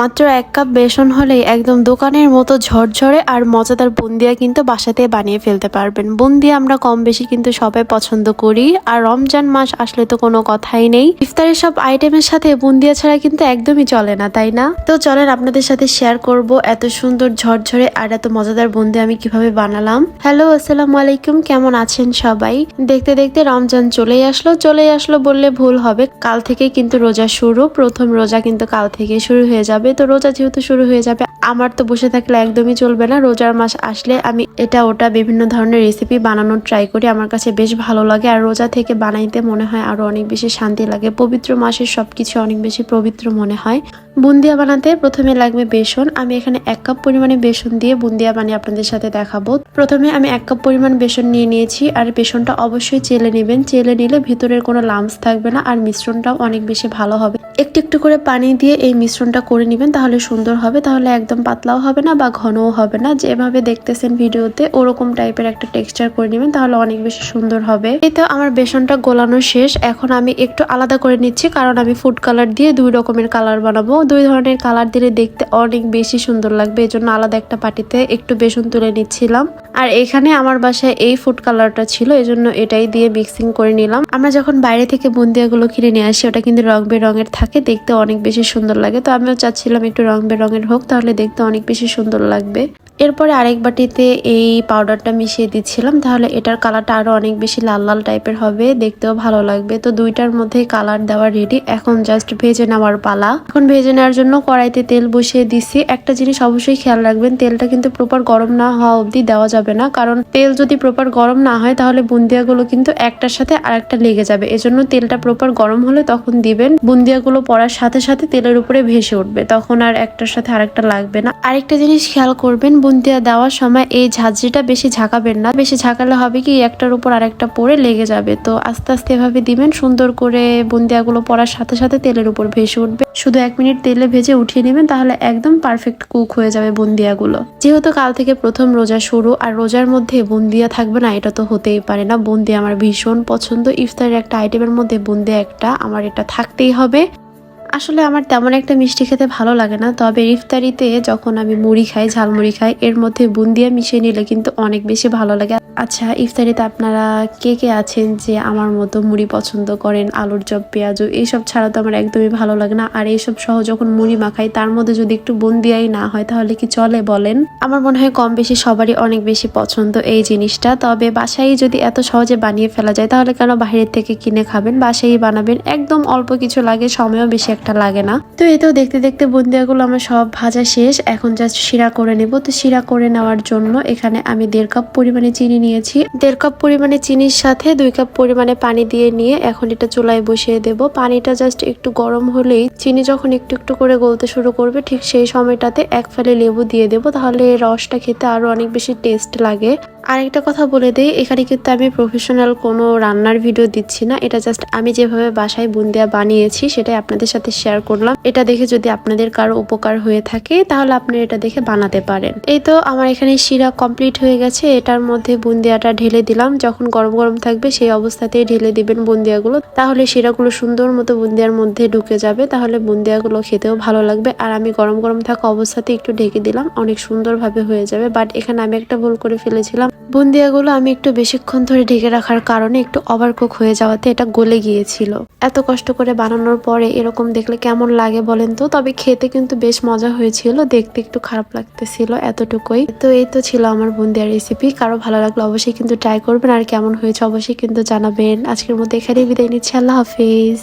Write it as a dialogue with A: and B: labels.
A: মাত্র এক কাপ বেসন হলেই একদম দোকানের মতো ঝরঝরে আর মজাদার বুন্দিয়া কিন্তু বাসাতে বানিয়ে ফেলতে পারবেন। বুন্দিয়া আমরা কম বেশি কিন্তু সবাই পছন্দ করি। আর রমজান মাস আসলে তো কোনো কথাই নেই। ইফতারের সব আইটেমের সাথে বুন্দিয়া ছাড়া কিন্তু একদমই চলে না, তাই না? তো চলেন আপনাদের সাথে শেয়ার করব এত সুন্দর ঝরঝরে আর এত মজাদার বুন্দি আমি কীভাবে বানালাম। হ্যালো আসসালামু আলাইকুম, কেমন আছেন সবাই? দেখতে দেখতে রমজান চলেই আসলো চলেই আসলো বললে ভুল হবে। কাল থেকে কিন্তু রোজা শুরু, প্রথম রোজা কিন্তু কাল থেকে শুরু হয়ে যাবে। তো রোজা যেহেতু শুরু হয়ে যাবে, আমার তো বসে থাকলে একদমই চলবে না। রোজার মাস আসলে আমি এটা ওটা বিভিন্ন ধরনের রেসিপি বানানোর ট্রাই করি, আমার কাছে বেশ ভালো লাগে। আর রোজা থেকে বানাইতে মনে হয় আরও অনেক বেশি শান্তি লাগে। পবিত্র মাসের সবকিছু অনেক বেশি পবিত্র মনে হয়। বুন্দিয়া বানাতে প্রথমে লাগবে বেসন। আমি এখানে এক কাপ পরিমাণে বেসন দিয়ে বুন্দিয়া বানিয়ে আপনাদের সাথে দেখাবো। প্রথমে আমি এক কাপ পরিমাণ বেসন নিয়ে নিয়েছি, আর বেসনটা অবশ্যই চেলে নেবেন। চেলে নিলে ভিতরের কোনো লামস থাকবে না, আর মিশ্রণটাও অনেক বেশি ভালো হবে। একটু একটু করে পানি দিয়ে এই মিশ্রণটা করে নেবেন তাহলে সুন্দর হবে। তাহলে একদম পাতলাও হবে না বা ঘনও হবে না। যেভাবে দেখতেছেন ভিডিওতে, ওরকম টাইপের একটা টেক্সচার করে নেবেন, তাহলে অনেক বেশি সুন্দর হবে। এই তো আমার বেসনটা গোলানো শেষ। এখন আমি একটু আলাদা করে নিচ্ছি, কারণ আমি ফুড কালার দিয়ে দুই রকমের কালার বানাবো। দুই ধরনের কালার দিলে দেখতে অনেক বেশি সুন্দর লাগবে। এজন্য আলাদা একটা পাটিতে একটু বেসন তুলে নিচ্ছিলাম। আর এখানে আমার বাসায় এই ফুড কালারটা ছিল, এজন্য এটাই দিয়ে মিক্সিং করে নিলাম। আমরা যখন বাইরে থেকে বুন্দিয়াগুলো কিনে নিয়ে আসি, ওটা কিন্তু রং বেরঙের থাকে, দেখতে অনেক বেশি সুন্দর লাগে। তো আমিও চাচ্ছিলাম একটু রং বেরঙের হোক তাহলে দেখতে অনেক বেশি সুন্দর লাগবে। এরপরে আরেক বাটিতে এই পাউডারটা মিশিয়ে দিচ্ছিলাম, তাহলে এটার কালারটা আরও অনেক বেশি লাল লাল টাইপের হবে, দেখতেও ভালো লাগবে। তো দুইটার মধ্যে কালার দেওয়া রেডি এখন জাস্ট ভেজে নেওয়ার পালা। এখন ভেজে নেওয়ার জন্য কড়াইতে তেল বসিয়ে দিছি। একটা জিনিস অবশ্যই খেয়াল রাখবেন, তেলটা কিন্তু প্রপার গরম না হওয়া অবধি দেওয়া যাবে না, কারণ তেল যদি প্রপার গরম না হয়, তাহলে বুন্দিয়াগুলো কিন্তু একটার সাথে আরেকটা লেগে যাবে। এজন্য তেলটা প্রপার গরম হলে তখন দিবেন, বুন্দিয়াগুলো পড়ার সাথে সাথে তেলের উপরে ভেসে উঠবে, তখন আর একটার সাথে আরেকটা লাগবে না। আরেকটা জিনিস খেয়াল করবেন বুন্দিয়া দেওয়ার সময় এই ঝাঁঝরিটা বেশি ঝাঁকাবেন না। বেশি ঝাঁকালে হবে কি, একটার উপর আরেকটা পরে লেগে যাবে। তো আস্তে আস্তে এভাবে দিবেন, সুন্দর করে বুন্দিয়াগুলো পড়ার সাথে সাথে তেলের উপর ভেসে উঠবে। শুধু এক মিনিট তেলে ভেজে উঠিয়ে নেবেন, তাহলে একদম পারফেক্ট কুক হয়ে যাবে বুন্দিয়াগুলো। যেহেতু কাল থেকে প্রথম রোজা শুরু, আর রোজার মধ্যে বুন্দিয়া থাকবে না, এটা তো হতেই পারে না। বুন্দিয়া আমার ভীষণ পছন্দ। ইফতারের একটা আইটেমের মধ্যে বুন্দিয়া একটা, আমার এটা থাকতেই হবে। আসলে আমার তেমন একটা মিষ্টি খেতে ভালো লাগে না, তবে ইফতারিতে যখন আমি মুড়ি খাই, ঝালমুড়ি খাই, এর মধ্যে বুন্দিয়া মিশিয়ে নিলে কিন্তু অনেক বেশি ভালো লাগে। আচ্ছা ইফতারিতে আপনারা কে কে আছেন যে আমার মতো মুড়ি পছন্দ করেন? আলুর চপ, পেঁয়াজু, এইসব ছাড়া তো আমার একদমই ভালো লাগে না। আর এইসব সহ যখন মুড়ি মাখাই, তার মধ্যে যদি একটু বুন্দিয়াই না হয়, তাহলে কি চলে বলেন? আমার মনে হয় কম বেশি সবারই অনেক বেশি পছন্দ এই জিনিসটা, তবে বাসায় যদি এত সহজে বানিয়ে ফেলা যায়, তাহলে কেন বাইরের থেকে কিনে খাবেন? বাসায় বানাবেন, একদম অল্প কিছু লাগে, সময়ও বেশি একটা লাগে না। তো এই তো দেখতে দেখতে বুন্দিয়াগুলো আমার সব ভাজা শেষ। এখন জাস্ট শিরা করে নেব। তো শিরা করে নেওয়ার জন্য এখানে আমি দেড় কাপ পরিমাণে চিনি নিয়েছি। দেড় কাপ পরিমাণে চিনির সাথে দুই কাপ পরিমাণে পানি দিয়ে নিয়ে এখন এটা চুলায় বসিয়ে দেব। পানিটা জাস্ট একটু গরম হলেই চিনি যখন একটু একটু করে গলতে শুরু করবে, ঠিক সেই সময়টাতে এক ফালে লেবু দিয়ে দেব। তাহলে রসটা খেতে আরও অনেক বেশি টেস্ট লাগে। আরেকটা কথা বলে দিই, এখানে কিন্তু আমি প্রফেশনাল কোনো রান্নার ভিডিও দিচ্ছি না। এটা জাস্ট আমি যেভাবে বাসায় বুন্দিয়া বানিয়েছি, সেটাই আপনাদের সাথে শেয়ার করলাম। এটা দেখে যদি আপনাদের কারও উপকার হয়ে থাকে, তাহলে আপনি এটা দেখে বানাতে পারেন। এই তো আমার এখানে শিরা কমপ্লিট হয়ে গেছে। এটার মধ্যে বুন্দিয়াটা ঢেলে দিলাম। যখন গরম গরম থাকবে, সেই অবস্থাতেই ঢেলে দিবেন বুন্দিয়াগুলো। তাহলে শিরাগুলো সুন্দর মতো বুন্দিয়ার মধ্যে ঢুকে যাবে। তাহলে বুন্দিয়াগুলো খেতেও ভালো লাগবে। আর আমি গরম গরম থাকা অবস্থাতে একটু ঢেকে দিলাম। অনেক সুন্দরভাবে হয়ে যাবে। বাট এখানে আমি একটা ভুল করে ফেলেছিলাম। বুন্দিয়াগুলো আমি একটু বেশিক্ষণ ধরে ঢেকে রাখার কারণে একটু ওভারকুক হয়ে যাওয়াতে এটা গলে গিয়েছিল। এত কষ্ট করে বানানোর পরে এরকম দেখলে কেমন লাগে বলেন তো? তবে খেতে কিন্তু বেশ মজা হয়েছিল, দেখতে একটু খারাপ লাগতেছিল এতটুকুই। তো এই তো ছিল আমার বুন্দিয়ার রেসিপি কারও ভালো লাগল অবশ্যই কিন্তু ট্রাই করবেন, আর কেমন হয়েছে অবশ্যই কিন্তু জানাবেন। আজকের মধ্যে এখানেই বিদায় নিচ্ছি, আল্লাহ হাফিজ।